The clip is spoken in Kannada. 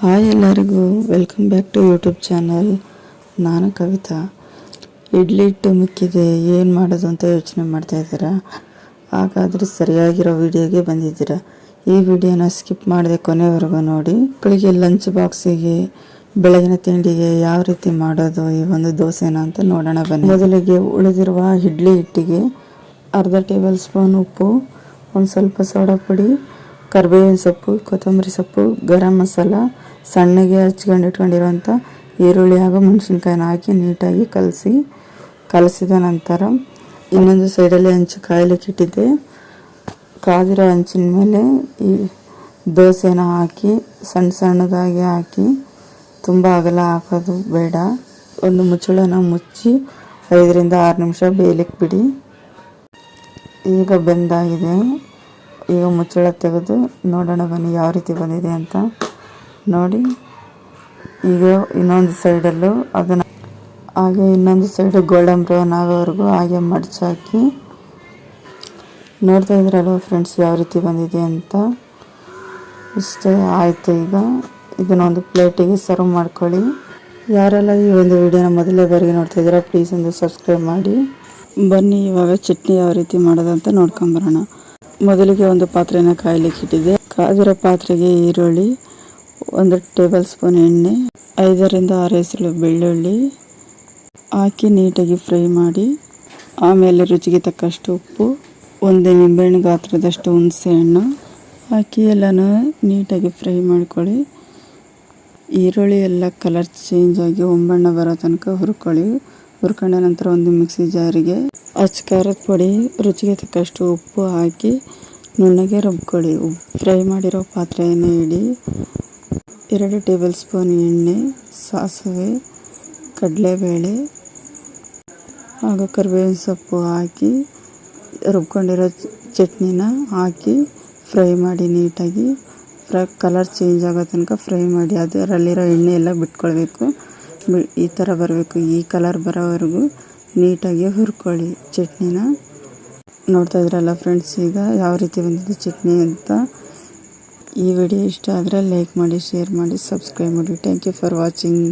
ಹಾಯ್ ಎಲ್ಲರಿಗೂ welcome back to YouTube channel ನಾನು ಕವಿತಾ. ಇಡ್ಲಿ ಹಿಟ್ಟು ಮಿಕ್ಕಿದೆ, ಏನು ಮಾಡೋದು ಅಂತ ಯೋಚನೆ ಮಾಡ್ತಾಯಿದ್ದೀರಾ ಹಾಗಾದರೆ ಸರಿಯಾಗಿರೋ ವಿಡಿಯೋಗೆ ಬಂದಿದ್ದೀರಾ. ಈ ವಿಡಿಯೋನ ಸ್ಕಿಪ್ ಮಾಡಿದೆ ಕೊನೆವರೆಗೂ ನೋಡಿ. ಮಕ್ಕಳಿಗೆ ಲಂಚ್ ಬಾಕ್ಸಿಗೆ ಬೆಳಗಿನ ತಿಂಡಿಗೆ ಯಾವ ರೀತಿ ಮಾಡೋದು, ಈ ಒಂದು ದೋಸೆನ ಅಂತ ನೋಡೋಣ ಬನ್ನಿ. ಮೊದಲಿಗೆ ಉಳಿದಿರುವ ಇಡ್ಲಿ ಹಿಟ್ಟಿಗೆ ಅರ್ಧ ಟೇಬಲ್ ಸ್ಪೂನ್ ಉಪ್ಪು, ಒಂದು ಸ್ವಲ್ಪ ಸೋಡಾ ಪುಡಿ ಕರಿಬೇವಿನ ಸೊಪ್ಪು, ಕೊತ್ತಂಬರಿ ಸೊಪ್ಪು, ಗರಂ ಮಸಾಲ, ಸಣ್ಣಗೆ ಹಚ್ಕೊಂಡು ಇಟ್ಕೊಂಡಿರೋಂಥ ಈರುಳ್ಳಿ ಹಾಗೂ ಮೆಣಸಿನ್ಕಾಯಿನ ಹಾಕಿ ನೀಟಾಗಿ ಕಲಸಿ, ಕಲಸಿದ ನಂತರ ಇನ್ನೊಂದು ಸೈಡಲ್ಲಿ ಹಂಚು ಕಾಯಲಿಕ್ಕೆ ಇಟ್ಟಿದ್ದೆ. ಕಾದಿರೋ ಹಂಚಿನ ಮೇಲೆ ಈ ದೋಸೆನ ಹಾಕಿ, ಸಣ್ಣ ಸಣ್ಣದಾಗಿ ಹಾಕಿ, ತುಂಬ ಅಗಲ ಹಾಕೋದು ಬೇಡ. ಒಂದು ಮುಚ್ಚಳನ ಮುಚ್ಚಿ ಐದರಿಂದ ಆರು ನಿಮಿಷ ಬೇಯಲಿಕ್ಕೆ ಬಿಡಿ. ಈಗ ಬೆಂದಾಗಿದೆ. ಈಗ ಮುಚ್ಚಳ ತೆಗೆದು ನೋಡೋಣ ಬನ್ನಿ ಯಾವ ರೀತಿ ಬಂದಿದೆ ಅಂತ. ನೋಡಿ, ಈಗ ಇನ್ನೊಂದು ಸೈಡಲ್ಲೂ ಅದನ್ನು ಹಾಗೆ ಇನ್ನೊಂದು ಸೈಡು ಗೋಲ್ಡನ್ ಬ್ರೌನ್ ಆಗೋವರೆಗೂ ಹಾಗೆ ಮಡಚಾಕಿ ನೋಡ್ತಾ ಇದ್ರಲ್ವ ಫ್ರೆಂಡ್ಸ್ ಯಾವ ರೀತಿ ಬಂದಿದೆ ಅಂತ. ಇಷ್ಟೇ ಆಯಿತು ಈಗ. ಇದನ್ನೊಂದು ಪ್ಲೇಟಿಗೆ ಸರ್ವ್ ಮಾಡ್ಕೊಳ್ಳಿ. ಯಾರೆಲ್ಲ ಈ ಒಂದು ವಿಡಿಯೋನ ಮೊದಲೇ ಬಾರಿಗೆ ನೋಡ್ತಾ ಇದ್ದೀರಾ ಪ್ಲೀಸ್ ಒಂದು ಸಬ್ಸ್ಕ್ರೈಬ್ ಮಾಡಿ. ಬನ್ನಿ, ಇವಾಗ ಚಟ್ನಿ ಯಾವ ರೀತಿ ಮಾಡೋದಂತ ನೋಡ್ಕೊಂಬರೋಣ. ಮೊದಲಿಗೆ ಒಂದು ಪಾತ್ರೆನ ಕಾಯಲಿಕ್ಕೆ ಇಟ್ಟಿದ್ದೆ. ಕಾದಿರೋ ಪಾತ್ರೆಗೆ ಈರುಳ್ಳಿ, ಒಂದು ಟೇಬಲ್ ಸ್ಪೂನ್ ಎಣ್ಣೆ, ಐದರಿಂದ ಆರು ಹೆಸರು ಬೆಳ್ಳುಳ್ಳಿ ಹಾಕಿ ನೀಟಾಗಿ ಫ್ರೈ ಮಾಡಿ, ಆಮೇಲೆ ರುಚಿಗೆ ತಕ್ಕಷ್ಟು ಉಪ್ಪು, ಒಂದು ನಿಂಬೆಹಣ್ಣು ಗಾತ್ರದಷ್ಟು ಹುಣಸೆ ಹಣ್ಣು ಹಾಕಿ ಎಲ್ಲನೂ ನೀಟಾಗಿ ಫ್ರೈ ಮಾಡ್ಕೊಳ್ಳಿ. ಈರುಳ್ಳಿ ಎಲ್ಲ ಕಲರ್ ಚೇಂಜ್ ಆಗಿ ಒಂಬಣ್ಣ ಬರೋ ತನಕ ಹುರ್ಕೊಳ್ಳಿ. ಹುರ್ಕೊಂಡ ನಂತರ ಒಂದು ಮಿಕ್ಸಿ ಜಾರಿಗೆ ಅಚ್ಚ ಖಾರದ ಪುಡಿ, ರುಚಿಗೆ ತಕ್ಕಷ್ಟು ಉಪ್ಪು ಹಾಕಿ, ನುಣ್ಣಗೆ ರುಬ್ಕೊಳ್ಳಿ. ಫ್ರೈ ಮಾಡಿರೋ ಪಾತ್ರೆಯನ್ನು ಇಡಿ. ಎರಡು ಟೇಬಲ್ ಸ್ಪೂನ್ ಎಣ್ಣೆ, ಸಾಸಿವೆ, ಕಡಲೆಬೇಳೆ ಹಾಗೂ ಕರಿಬೇವಿನ ಸೊಪ್ಪು ಹಾಕಿ, ರುಬ್ಕೊಂಡಿರೋ ಚಟ್ನಿನ ಹಾಕಿ, ಫ್ರೈ ಮಾಡಿ ನೀಟಾಗಿ. ಫ್ರೈ ಕಲರ್ ಚೇಂಜ್ ಆಗೋ ತನಕ ಫ್ರೈ ಮಾಡಿ ಅದರಲ್ಲಿರೋ ಎಣ್ಣೆ ಎಲ್ಲ ಬಿಟ್ಕೊಳ್ಬೇಕು. ಈ ಥರ ಬರಬೇಕು. ಈ ಕಲರ್ ಬರೋವರೆಗೂ ನೀಟಾಗಿ ಹುರ್ಕೊಳ್ಳಿ ಚಟ್ನಿನ. ನೋಡ್ತಾ ಇದ್ರಲ್ಲ ಫ್ರೆಂಡ್ಸ್, ಈಗ ಯಾವ ರೀತಿ ಬಂದಿದೆ ಚಟ್ನಿ ಅಂತ. ಈ ವಿಡಿಯೋ ಇಷ್ಟ ಆದರೆ ಲೈಕ್ ಮಾಡಿ, ಶೇರ್ ಮಾಡಿ, ಸಬ್ಸ್ಕ್ರೈಬ್ ಮಾಡಿ. Thank you for watching